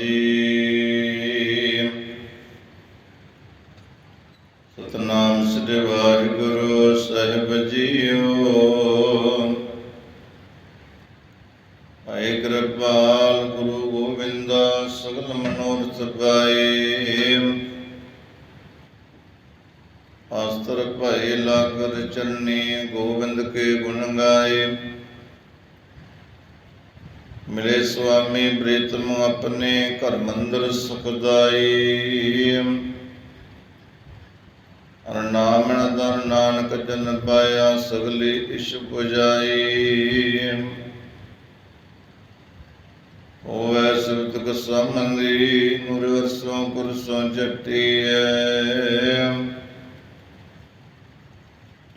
ਜੀ। ਸਤਨਾਮ ਸ੍ਰੀ ਵਾਹਿਗੁਰੂ ਸਾਹਿਬ ਜੀਓ। ਆਏ ਕਿਰਪਾਲ ਗੁਰੂ ਗੋਬਿੰਦ, ਸਗਲ ਮਨੋਰਥ ਪਾਏ। ਆਸਤਰ ਭਏ ਲਾਗਰ ਚਰਨੀ ਗੋਬਿੰਦ ਕੇ ਗੁਣ ਗਾਏ। ਮਿਲੇ ਸੁਆਮੀ ਪ੍ਰੀਤਮ ਆਪਣੇ ਘਰ ਮੰਦਰ ਸੁਖਦਾਈ ਅਰ ਦਰ ਨਾਨਕ ਜਨ ਪਾਇਆ ਸਗਲੀ ਇਸ਼ ਪੁਜਾਈ ਹੋਵੇ ਸਿਵਤਕ ਸੰਬੰਧੀ ਨੂਰ ਵਰਸੋਂ ਕੁਰਸੋਂ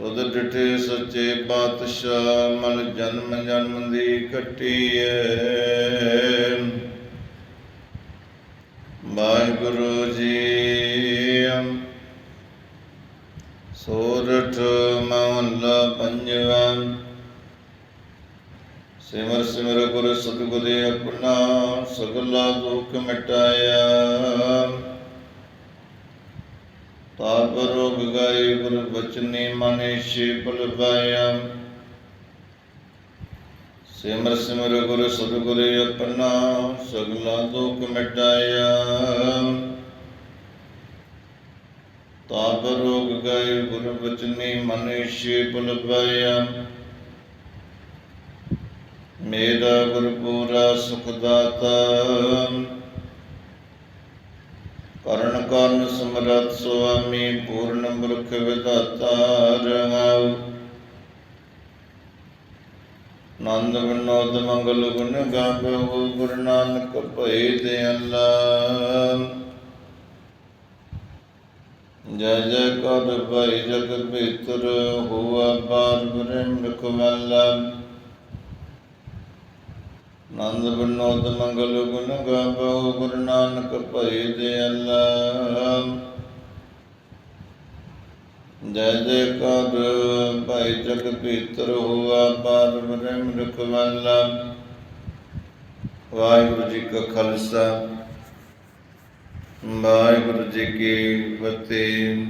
ਤੁਧ ਡਿਠੇ ਸੱਚੇ ਪਾਤਸ਼ਾਹ ਮਲ ਜਨਮ ਜਨਮ ਦੀ ਕੱਟੀਐ ਵਾਹਿਗੁਰੂ ਜੀ ਸੋਰਠ ਮਹੱਲਾ ਪੰਜਵਾ। ਸਿਮਰ ਸਿਮਰ ਗੁਰ ਸਤਿਗੁਰੇ ਆਪਣਾ ਸਗਲਾ ਦੁੱਖ ਮਿਟਾਇਆ। ਤਾਪ ਰੋਗ ਗਾਏ ਗੁਰ ਬਚਨੀ ਮਨੇ ਸ਼ੀਪਲ ਪਾਇਆ। ਸਿਮਰ ਸਿਮਰ ਗੁਰ ਸਤਿਗੁਰੇ ਆਪਣਾ ਸਗਲਾ ਦੁੱਖ ਮਿਟਾਇਆ ਤਾਪ ਰੋਗ ਗਾਏ ਗੁਰ ਬਚਨੀ ਮਨੇ ਸ਼ੀਪਲ ਪਾਇਆ। ਮੇਰਾ ਗੁਰ ਪੂਰਾ ਸੁਖ ਦਾਤਾ। ਕਰਨ ਕਰਨ ਸਮਰੱਥ ਸੁਆਮੀ, ਪੂਰਨ ਬ੍ਰਖ ਵਿਦਾਤਾ ਰਹਾਉ ਨੰਦ ਵਿਨੋਦ ਮੰਗਲ ਗੁਣ ਗਾਵੋ ਗੁਰੂ ਨਾਨਕ ਭਏ ਦੇ ਅੱਲਾ ਜੈ ਜੈ ਕਰ ਭਾਈ ਜਗਤ ਭੀਤਰ, ਹੋਆ ਬਾਰ ਬ੍ਰਹਮ ਰਖਵਾਲਾ ਨੰਦ ਬਿਨੋਦ ਮੰਗਲ ਗੁਣ ਗਾਵੋ, ਗੁਰੂ ਨਾਨਕ ਭਏ ਦੇ ਅੱਲਾ ਜੈ ਜੈ ਕਰ ਭਾਈ ਜਗ ਭੀਤਰ ਹੋਆ, ਬਾਰ ਬ੍ਰਹਮ ਰਖਵਾਲਾ। ਵਾਹਿਗੁਰੂ ਜੀ ਕਾ ਖਾਲਸਾ। ਵਾਹਿਗੁਰੂ ਜੀ ਕੀ ਫਤਿਹ।